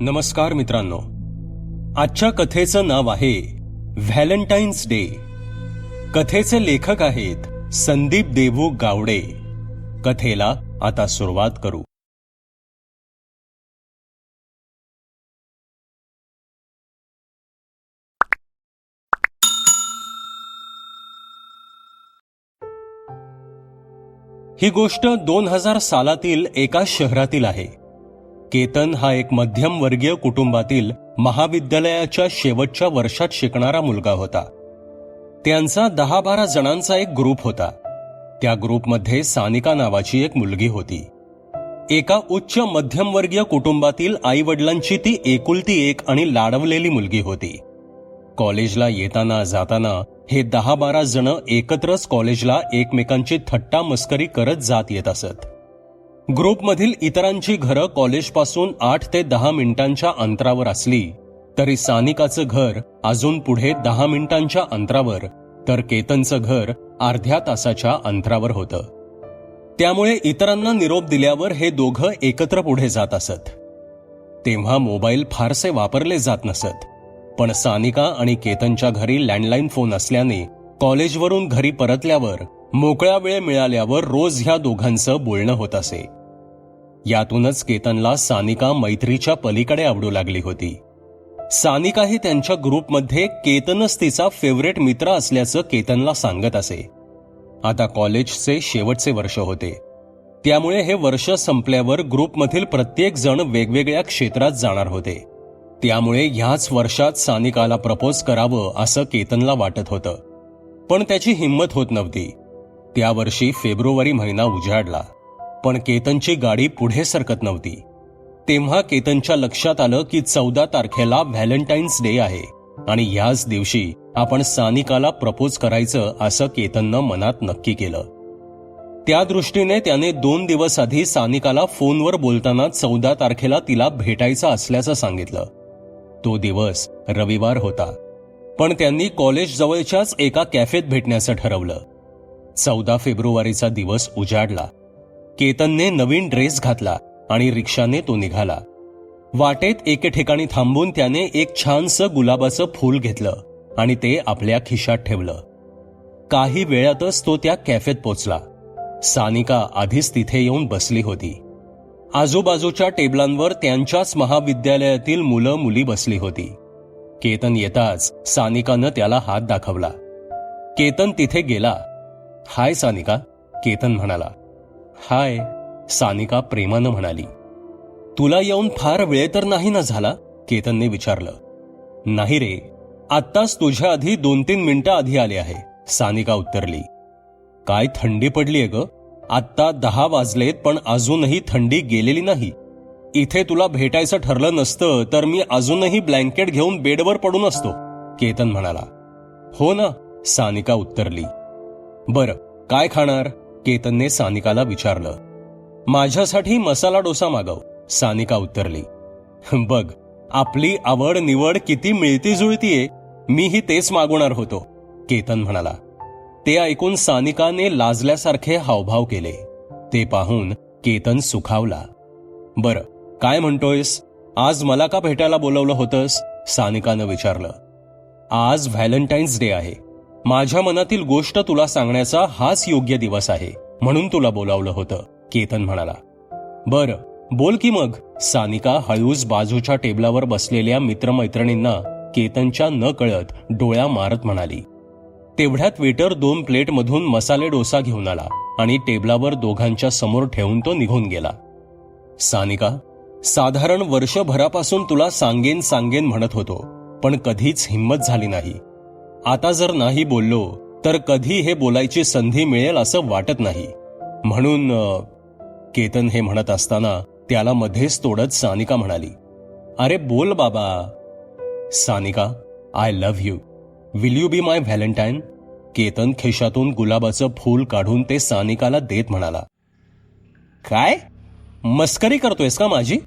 नमस्कार मित्रांनो. आजच्या कथेचं नाव आहे व्हॅलेंटाईन्स डे. कथेचे लेखक आहेत संदीप देवू गावडे. कथेला आता सुरुवात करू. ही गोष्ट दोन हजार सालातील एका शहरातील आहे. केतन हा एक मध्यमवर्गीय कुटुंबातील महाविद्यालयाच्या शेवटच्या वर्षात शिकणारा मुलगा होता. त्यांचा दहा बारा जणांचा एक ग्रुप होता. त्या ग्रुपमध्ये सानिका नावाची एक मुलगी होती. एका उच्च मध्यमवर्गीय कुटुंबातील आई वडिलांची ती एकुलती एक आणि लाडवलेली मुलगी होती. कॉलेजला येताना जाताना हे दहा बारा जण एकत्रच कॉलेजला एकमेकांची थट्टा मस्करी करत जात येत असत. ग्रुपमधील इतरांची घरं कॉलेजपासून आठ ते दहा मिनिटांच्या अंतरावर असली तरी सानिकाचं घर अजून पुढे दहा मिनिटांच्या अंतरावर तर केतनचं घर अर्ध्या तासाच्या अंतरावर होतं. त्यामुळे इतरांना निरोप दिल्यावर हे दोघं एकत्र पुढे जात असत. तेव्हा मोबाईल फारसे वापरले जात नसत पण सानिका आणि केतनच्या घरी लँडलाईन फोन असल्याने कॉलेजवरून घरी परतल्यावर मोकळ्या वेळ मिळाल्यावर रोज ह्या दोघांचं बोलणं होत असे. यातूनच केतनला सानिका मैत्रीच्या पलीकडे आवडू लागली होती. सानिकाही त्यांच्या ग्रुपमध्ये केतनच तिचा फेवरेट मित्र असल्याचं केतनला सांगत असे. आता कॉलेजचे शेवटचे वर्ष होते. त्यामुळे हे वर्ष संपल्यावर ग्रुपमधील प्रत्येक जण वेगवेगळ्या क्षेत्रात जाणार होते. त्यामुळे ह्याच वर्षात सानिकाला प्रपोज करावं असं केतनला वाटत होतं. पण त्याची हिंमत होत नव्हती. त्या वर्षी फेब्रुवारी महिना उजाडला. पण केतनची गाडी पुढे सरकत नव्हती. तेव्हा केतनच्या लक्षात आलं की चौदा तारखेला व्हॅलेंटाईन्स डे आहे आणि याच दिवशी आपण सानिकाला प्रपोज करायचं असं केतननं मनात नक्की केलं. त्या दृष्टीने त्याने दोन दिवस आधी सानिकाला फोनवर बोलताना चौदा तारखेला तिला भेटायचं असल्याचं सांगितलं. तो दिवस रविवार होता. पण त्यांनी कॉलेज जवळच्याच एका कॅफेत भेटण्याचं ठरवलं. चौदा फेब्रुवारीचा दिवस उजाडला. केतनने नवीन ड्रेस घातला आणि रिक्षाने तो निघाला. वाटेत एके ठिकाणी थांबून त्याने एक छानसं गुलाबाचं फूल घेतलं आणि ते आपल्या खिशात ठेवलं. काही वेळातच तो त्या कॅफेत पोचला. सानिका आधीच तिथे येऊन बसली होती. आजूबाजूच्या टेबलांवर त्यांच्याच महाविद्यालयातील मुलं मुली बसली होती. केतन येताच सानिकानं त्याला हात दाखवला. केतन तिथे गेला. हाय सानिका केतन म्हणाला. हाय सानिका प्रेमानं म्हणाली. तुला येऊन फार वेळ तर नाही ना झाला? केतनने विचारलं. नाही रे आत्ताच तुझ्या आधी दोन तीन मिनिटं आधी आले आहे सानिका उत्तरली. काय थंडी पडलीय ग? आत्ता दहा वाजलेत पण अजूनही थंडी गेलेली नाही. इथे तुला भेटायचं ठरलं नसतं तर मी अजूनही ब्लँकेट घेऊन बेडवर पडून असतो केतन म्हणाला. हो ना सानिका उत्तरली. बरं काय खाणार? केतनने सानिकाला विचारलं. माझ्यासाठी मसाला डोसा मागव सानिका उत्तरली. बघ आपली आवड निवड किती मिळती जुळतीये मीही तेच मागवणार होतो केतन म्हणाला. ते ऐकून सानिकाने लाजल्यासारखे हावभाव केले. ते पाहून केतन सुखावला. बर काय म्हणतोयस? आज मला का भेटायला बोलवलं होतंस? सानिकानं विचारलं. आज व्हॅलेंटाईन्स डे आहे. माझ्या मनातील गोष्ट तुला सांगण्याचा हाच योग्य दिवस आहे म्हणून तुला बोलावलं होतं केतन म्हणाला. बर बोल की मग. सानिका हळूच बाजूच्या टेबलावर बसलेल्या मित्रमैत्रिणींना केतनच्या न कळत डोळ्या मारत म्हणाली. तेवढ्यात वेटर दोन प्लेटमधून मसाले डोसा घेऊन आला आणि टेबलावर दोघांच्या समोर ठेवून तो निघून गेला. सानिका साधारण वर्षभरापासून तुला सांगेन सांगेन म्हणत होतो पण कधीच हिंमत झाली नाही. आता जर नाही बोललो तर कधी हे बोलायची संधी मिळेल असं वाटत नाही. म्हणून केतन हे म्हणत असताना त्याला मध्येच तोडत सानिका म्हणाली अरे बोल बाबा. Sanika I love you will you be my valentine Ketan खिशातून गुलाबाचं फूल काढून ते सानिकाला देत म्हणाला. काय? मस्करी करतोयस का माझी?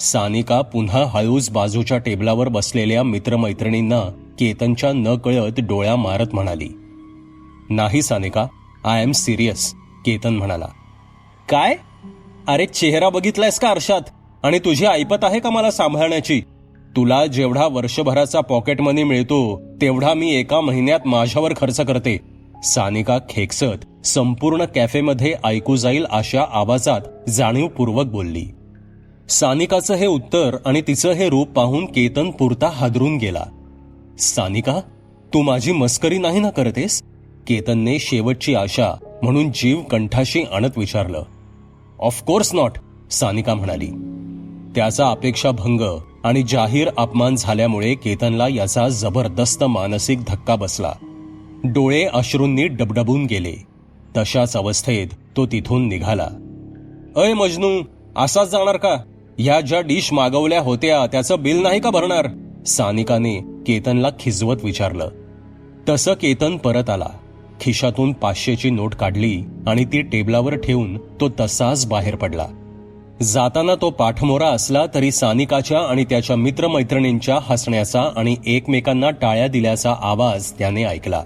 सानिका पुन्हा हळूच बाजूच्या टेबलावर बसलेल्या मित्रमैत्रिणींना केतनच्या न कळत डोळ्या मारत म्हणाली. नाही Sanika. I am serious Ketan म्हणाला. काय? अरे चेहरा बघितलायस का आरशात? आणि तुझी ऐपत आहे का मला सांभाळण्याची? तुला जेवढा वर्षभराचा पॉकेट मनी मिळतो तेवढा मी एका महिन्यात माझ्यावर खर्च करते. सानिका खेकसत संपूर्ण कॅफेमध्ये ऐकू जाईल अशा आवाजात जाणीवपूर्वक बोलली. सानिकाचं हे उत्तर आणि तिचं हे रूप पाहून केतन पुरता हादरून गेला. सानिका तू माझी मस्करी नाही ना करतेस? केतनने शेवटची आशा म्हणून जीव कंठाशी आणत विचारलं. ऑफकोर्स नॉट सानिका म्हणाली. त्याचा अपेक्षाभंग आणि जाहीर अपमान झाल्यामुळे केतनला याचा जबरदस्त मानसिक धक्का बसला. डोळे अश्रूंनी डबडबून गेले. तशाच अवस्थेत तो तिथून निघाला. अय मजनू असाच जाणार का? ह्या ज्या डिश मागवल्या होत्या त्याचं बिल नाही का भरणार? सानिकाने केतनला खिजवत विचारलं. तसं केतन परत आला. खिशातून पाचशेची नोट काढली आणि ती टेबलावर ठेवून तो तसाच बाहेर पडला. जाताना तो पाठमोरा असला तरी सानिकाच्या आणि त्याच्या मित्रमैत्रिणींच्या हसण्याचा आणि एकमेकांना टाळ्या दिल्याचा आवाज त्याने ऐकला.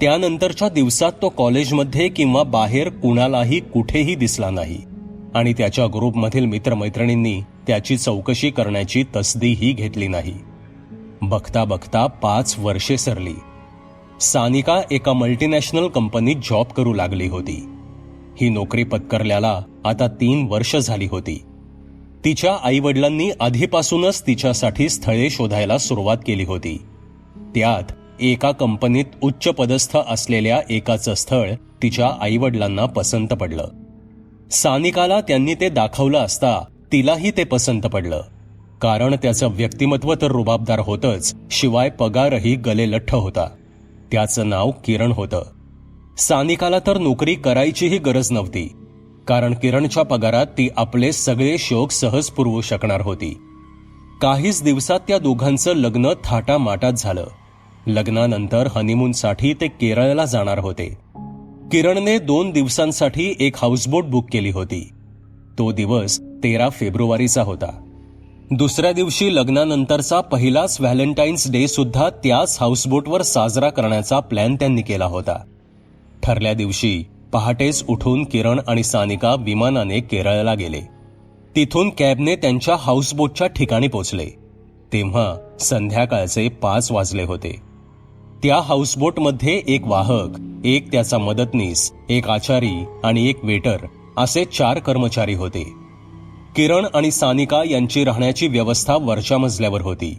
त्यानंतरच्या दिवसात तो कॉलेजमध्ये किंवा बाहेर कुणालाही कुठेही दिसला नाही. आणि त्याच्या ग्रुपमधील मित्रमैत्रिणींनी त्याची चौकशी करण्याची तसदीही घेतली नाही. बघता बघता पाच वर्षे सरली. सानिका एका मल्टीनॅशनल कंपनीत जॉब करू लागली होती. ही नोकरी पत्करल्याला आता तीन वर्ष झाली होती. तिच्या आईवडिलांनी आधीपासूनच तिच्यासाठी स्थळे शोधायला सुरुवात केली होती. त्यात एका कंपनीत उच्च पदस्थ असलेल्या एकाचं स्थळ तिच्या आईवडिलांना पसंत पडलं. सानिकाला त्यांनी ते दाखवलं असता तिलाही ते पसंत पडलं. कारण त्याचं व्यक्तिमत्व तर रुबाबदार होतंच शिवाय पगारही गलेलठ्ठ होता. त्याचं नाव किरण होतं. सानिकाला तर नोकरी करायचीही गरज नव्हती. कारण किरणच्या पगारात ती आपले सगळे शोक सहज पुरवू शकणार होती. काहीच दिवसात त्या दोघांचं लग्न थाटामाटात झालं. लग्नानंतर हनीमूनसाठी ते केरळला जाणार होते. किरणने दोन दिवसांसाठी एक हाऊसबोट बुक केली होती. तो दिवस तेरा फेब्रुवारीचा होता. दुसऱ्या दिवशी लग्नानंतरचा पहिलाच व्हॅलेंटाईन्स डे सुद्धा त्याच हाऊसबोटवर साजरा करण्याचा प्लॅन त्यांनी केला होता. ठरल्या दिवशी पहाटेच उठून किरण आणि सानिका विमानाने केरळला गेले. तिथून कॅबने त्यांच्या हाऊसबोटच्या ठिकाणी पोचले. तेव्हा संध्याकाळचे पाच वाजले होते. त्या हाऊसबोटमध्ये एक वाहक एक त्याचा मदतनीस एक आचारी आणि एक वेटर असे चार कर्मचारी होते. किरण आणि सानिका यांची राहण्याची व्यवस्था वरच्या मजल्यावर होती.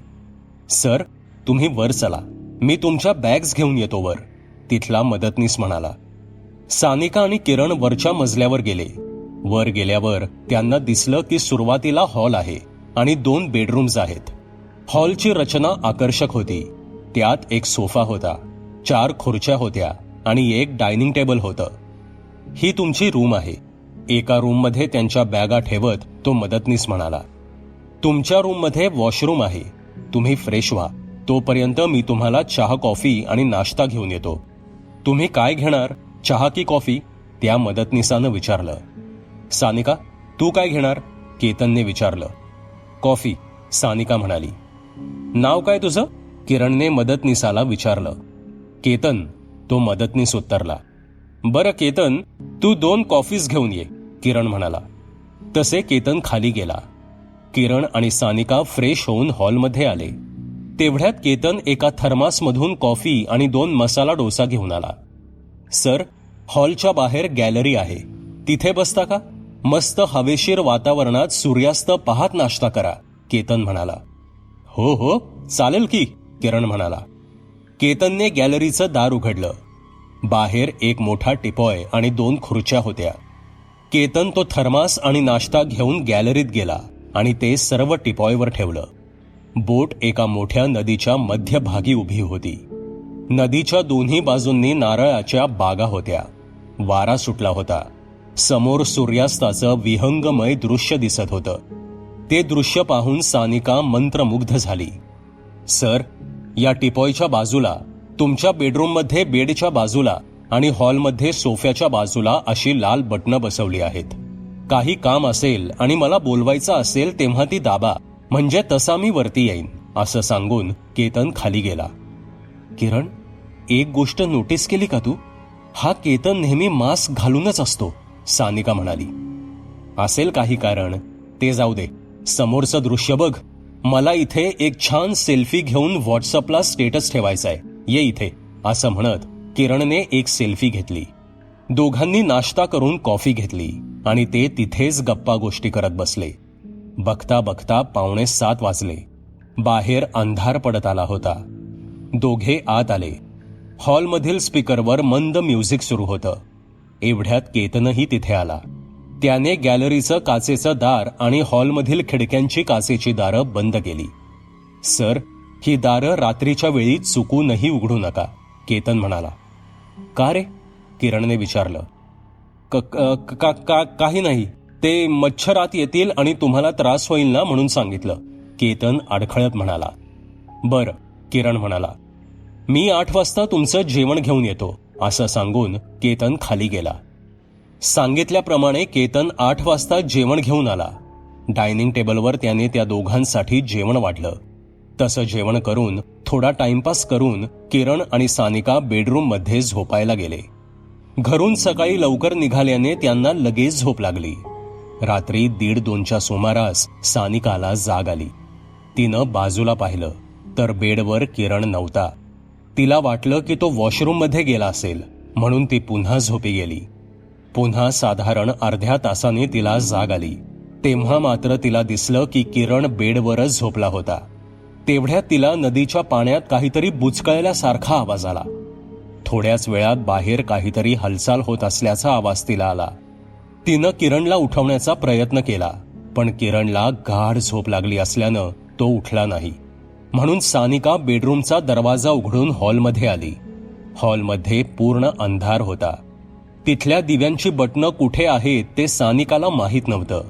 सर तुम्ही वर चला. मी तुमच्या बॅग्स घेऊन येतो वर तिथला मदतनीस म्हणाला. सानिका आणि किरण वरच्या मजल्यावर गेले. वर गेल्यावर त्यांना दिसलं की सुरुवातीला हॉल आहे आणि दोन बेडरूम्स आहेत. हॉलची रचना आकर्षक होती. त्यात एक सोफा होता. चार खुर्च्या होत्या आणि एक डायनिंग टेबल होतं. ही तुमची रूम आहे. एका रूममध्ये त्यांच्या बॅगा ठेवत तो मदतनीस म्हणाला तुमच्या रूममध्ये वॉशरूम आहे. तुम्ही फ्रेश व्हा. तोपर्यंत मी तुम्हाला चहा कॉफी आणि नाश्ता घेऊन येतो. तुम्ही काय घेणार? चहा की कॉफी? त्या मदतनीसानं विचारलं. सानिका तू काय घेणार? केतनने विचारलं. कॉफी सानिका म्हणाली. नाव काय तुझं? किरणने मदतनीसाला विचारलं. केतन तो मदतनीस उत्तरला. बरं केतन तू दोन कॉफीज घेऊन ये किरण म्हणाला. तसे केतन खाली गेला. किरण आणि सानिका फ्रेश होऊन हॉलमध्ये आले. तेवढ्यात केतन एका थर्मासमधून कॉफी आणि दोन मसाला डोसा घेऊन आला. सर हॉलच्या बाहेर गॅलरी आहे. तिथे बसता का? मस्त हवेशीर वातावरणात सूर्यास्त पाहत नाश्ता करा केतन म्हणाला. हो हो चालेल की. किरण म्हणाला केतनने गॅलरीचं दार उघडलं. बाहेर एक मोठा टिपॉय आणि दोन खुर्च्या होत्या. केतन तो थर्मास आणि नाश्ता घेऊन गॅलरीत गेला आणि ते सर्व टिपॉयवर ठेवलं. बोट एका मोठ्या नदीच्या मध्यभागी उभी होती. नदीच्या दोन्ही बाजूंनी नारळाच्या बागा होत्या. वारा सुटला होता. समोर सूर्यास्ताचं विहंगमय दृश्य दिसत होतं. ते दृश्य पाहून सानिका मंत्रमुग्ध झाली. सर या टिपॉयच्या बाजूला तुमच्या बेडरूममध्ये बेडच्या बाजूला आणि हॉलमध्ये सोफ्याच्या बाजूला अशी लाल बटणं बसवली आहेत. काही काम असेल आणि मला बोलवायचं असेल तेव्हा ती दाबा म्हणजे तसा मी वरती येईन असं सांगून केतन खाली गेला. किरण एक गोष्ट नोटीस केली का तू? हा केतन नेहमी मास्क घालूनच असतो सानिका म्हणाली. असेल काही कारण ते जाऊ दे. समोरचं दृश्य बघ. मला इथे एक छान सेल्फी घेऊन व्हॉट्सअपला स्टेटस ठेवायचा आहे. ये इथे असं म्हणत किरणने एक सेल्फी घेतली. दोघांनी नाश्ता करून कॉफी घेतली आणि ते तिथेच गप्पा गोष्टी करत बसले. बघता बघता पावणे सात वाजले. बाहेर अंधार पडत आला होता. दोघे आत आले. हॉलमधील स्पीकरवर मंद म्युझिक सुरू होतं. एवढ्यात केतनही तिथे आला. त्याने गॅलरीचं काचेचं दार आणि हॉलमधील खिडक्यांची काचेची दारं बंद केली. सर ही दारं रात्रीच्या वेळी चुकूनही उघडू नका केतन म्हणाला. का रे? किरणने विचारलं. "क- का- का- काही नाही. ते मच्छर आत येतील आणि तुम्हाला त्रास होईल ना म्हणून सांगितलं. केतन अडखळत म्हणाला. बर किरण म्हणाला. मी आठ वाजता तुमचं जेवण घेऊन येतो असं सांगून केतन खाली गेला. सांगितल्याप्रमाणे केतन आठ वाजता जेवण घेऊन आला. डायनिंग टेबलवर त्याने त्या दोघांसाठी जेवण वाढलं. तसं जेवण करून थोडा टाइमपास करून किरण आणि सानिका बेडरूममध्ये झोपायला गेले. घरून सकाळी लवकर निघाल्याने त्यांना लगेच झोप लागली. रात्री दीड दोनच्या सुमारास सानिकाला जाग आली. तिनं बाजूला पाहिलं तर बेडवर किरण नव्हता. तिला वाटलं की तो वॉशरूममध्ये गेला असेल म्हणून ती पुन्हा झोपी गेली. पुन्हा साधारण अर्ध्या तासाने तिला जाग आली. तेव्हा मात्र तिला दिसलं की किरण बेडवरच झोपला होता. तेवढ्यात तिला नदीच्या पाण्यात काहीतरी बुचकळल्यासारखा आवाज आला. थोड्याच वेळात बाहेर काहीतरी हालचाल होत असल्याचा आवाज तिला आला. तिनं किरणला उठवण्याचा प्रयत्न केला पण किरणला गाढ झोप लागली असल्यानं तो उठला नाही. म्हणून सानिका बेडरूमचा दरवाजा उघडून हॉलमध्ये आली. हॉलमध्ये पूर्ण अंधार होता. तिथल्या दिव्यांची बटणं कुठे आहेत ते सानिकाला माहीत नव्हतं.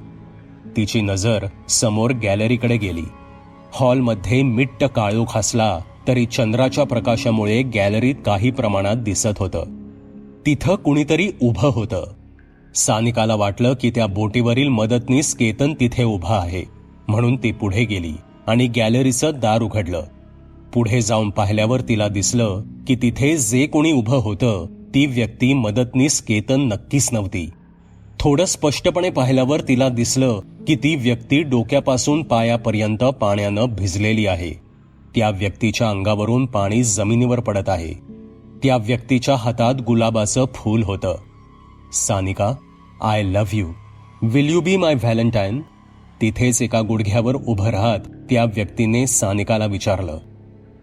तिची नजर समोर गॅलरीकडे गेली. हॉलमध्ये मिट्ट काळोख असला तरी चंद्राच्या प्रकाशामुळे गॅलरीत काही प्रमाणात दिसत होतं. तिथं कुणीतरी उभं होतं. सानिकाला वाटलं की त्या बोटीवरील मदतनीस केतन तिथे उभा आहे म्हणून ती पुढे गेली आणि गॅलरीचं दार उघडलं. पुढे जाऊन पाहिल्यावर तिला दिसलं की तिथे जे कोणी उभं होतं ती व्यक्ती मदतनीस केतन नक्कीच नव्हती. थोडं स्पष्टपणे पाहिल्यावर तिला दिसलं की ती व्यक्ती डोक्यापासून पायापर्यंत पाण्यानं भिजलेली आहे. त्या व्यक्तीच्या अंगावरून पाणी जमिनीवर पडत आहे. त्या व्यक्तीच्या हातात गुलाबाचं फूल होतं. Sanika I love you will you be my valentine तिथेच एका गुडघ्यावर उभं राहत त्या व्यक्तीने सानिकाला विचारलं.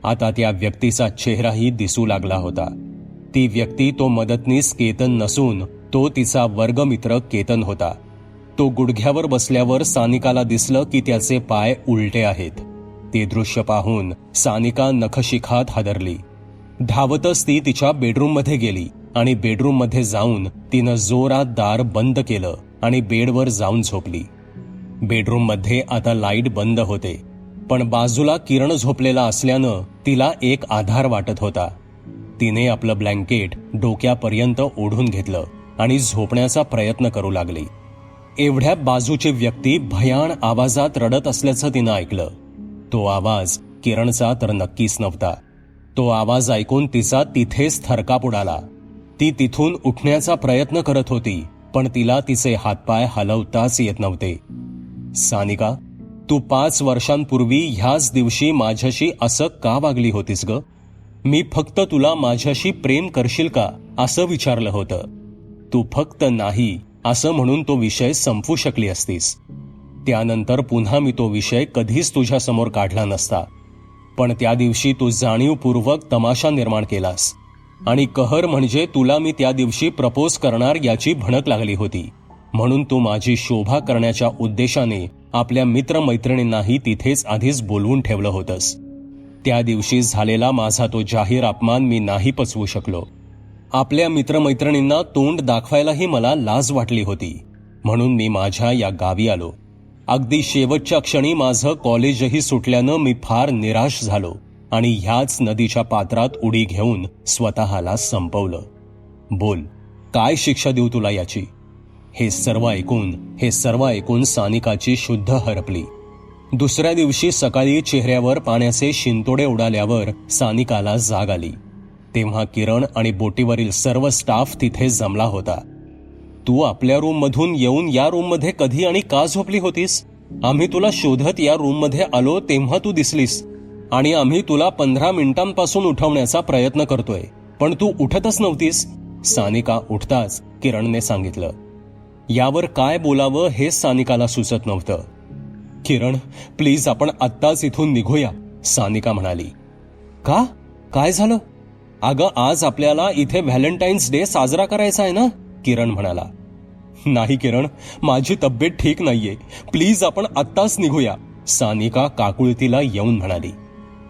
आता त्या व्यक्तीचा चेहराही दिसू लागला होता. ती व्यक्ती तो मदतनीस केतन नसून तो तिचा वर्गमित्र केतन होता. तो गुडघ्यावर बसल्यावर सानिकाला दिसलं की त्याचे पाय उलटे आहेत. ते दृश्य पाहून सानिका नखशिखात हादरली. धावतच ती तिच्या बेडरूममध्ये गेली आणि बेडरूममध्ये जाऊन तिनं जोरात दार बंद केलं आणि बेडवर जाऊन झोपली. बेडरूममध्ये आता लाइट बंद होते पण बाजूला किरण झोपलेला असल्यानं तिला एक आधार वाटत होता. तिने आपलं ब्लँकेट डोक्यापर्यंत ओढून घेतलं आणि झोपण्याचा प्रयत्न करू लागली. एवढ्या बाजूची व्यक्ती भयाण आवाजात रडत असल्याचं तिनं ऐकलं. तो आवाज किरणचा तर नक्कीच नव्हता. तो आवाज ऐकून तिचा तिथेच थरकाप उडाला. ती तिथून उठण्याचा प्रयत्न करत होती पण तिला तिचे हातपाय हलवताच येत नव्हते. सानिका तू पाच वर्षांपूर्वी ह्याच दिवशी माझ्याशी असं का वागली होतीस ग? मी फक्त तुला माझ्याशी प्रेम करशील का? असं विचारलं होतं. तू फक्त नाही असं म्हणून तो विषय संपवू शकली असतीस. त्यानंतर पुन्हा मी तो विषय कधीच तुझ्यासमोर काढला नसता. पण त्या दिवशी तू जाणीवपूर्वक तमाशा निर्माण केलास. आणि कहर म्हणजे तुला मी त्या दिवशी प्रपोज करणार याची भणक लागली होती. म्हणून तू माझी शोभा करण्याच्या उद्देशाने आपल्या मित्रमैत्रिणींनाही तिथेच आधीच बोलवून ठेवलं होतंस. त्या दिवशी झालेला माझा तो जाहीर अपमान मी नाही पचवू शकलो. आपल्या मित्रमैत्रिणींना तोंड दाखवायलाही मला लाज वाटली होती. म्हणून मी माझ्या या गावी आलो. अगदी शेवटच्या क्षणी माझं कॉलेजही सुटल्यानं मी फार निराश झालो आणि ह्याच नदीच्या पात्रात उडी घेऊन स्वतःला संपवलं. बोल काय शिक्षा देऊ तुला याची? हे सर्व ऐकून हे सर्व ऐकून सानिकाची शुद्ध हरपली. दुसऱ्या दिवशी सकाळी चेहऱ्यावर पाण्याचे शिंतोडे उडाल्यावर सानिकाला जाग आली. तेव्हा किरण आणि बोटीवरील सर्व स्टाफ तिथे जमला होता. तू आपल्या रूममधून येऊन या रूममध्ये कधी आणि का झोपली होतीस? आम्ही तुला शोधत या रूममध्ये आलो तेव्हा तू दिसलीस. आणि आम्ही तुला पंधरा मिनिटांपासून उठवण्याचा प्रयत्न करतोय. पण तू उठतच नव्हतीस सानिका उठताच किरणने सांगितलं. यावर काय बोलावं हे सानिकाला सुचत नव्हतं. किरण प्लीज आपण आत्ताच इथून निघूया सानिका म्हणाली. का? काय झालं? अगं आज आपल्याला इथे व्हॅलेंटाईन्स डे साजरा करायचा आहे ना? किरण म्हणाला. नाही किरण माझी तब्येत ठीक नाहीये. प्लीज आपण आत्ताच निघूया सानिका काकुळतीला येऊन म्हणाली.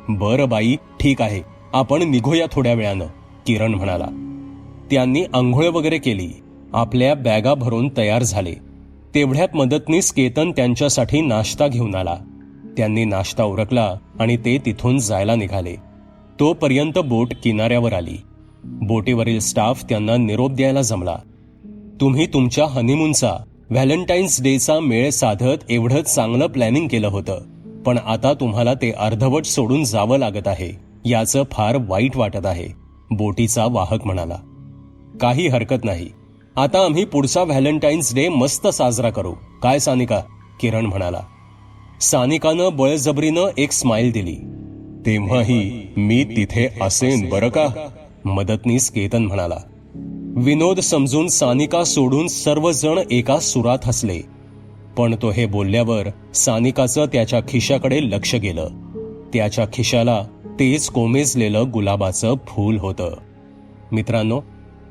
बरं बाई ठीक आहे आपण निघूया थोड्या वेळानं किरण म्हणाला. त्यांनी आंघोळ वगैरे केली. आपल्या बॅगा भरून तयार झाले. तेवढ्यात मदतनीस केतन त्यांच्यासाठी नाश्ता घेऊन आला. त्यांनी नाश्ता उरकला आणि ते तिथून जायला निघाले. तोपर्यंत बोट किनाऱ्यावर आली. बोटीवरील स्टाफ त्यांना निरोप द्यायला जमला. तुम्ही तुमच्या हनीमूनचा व्हॅलेंटाईन्स डेचा मेळ साधत एवढं चांगलं प्लॅनिंग केलं होतं पण आता तुम्हाला ते अर्धवट सोडून जावं लागत आहे याचं फार वाईट वाटत आहे बोटीचा वाहक म्हणाला. काही हरकत नाही. आता आम्ही पुढचा व्हॅलेंटाईन्स डे मस्त साजरा करू. काय सानिका? किरण म्हणाला. सानिकानं बळजबरीनं एक स्माइल दिली. तेव्हाही मी तिथे असेन बरं का? मदतनीस केतन म्हणाला. विनोद समजून सानिका सोडून सर्वजण एका सुरात हसले. पण तो हे बोलल्यावर सानिकाचं त्याच्या खिशाकडे लक्ष गेलं. त्याच्या खिशाला तेच कोमेजलेलं गुलाबाचं फूल होतं. मित्रांनो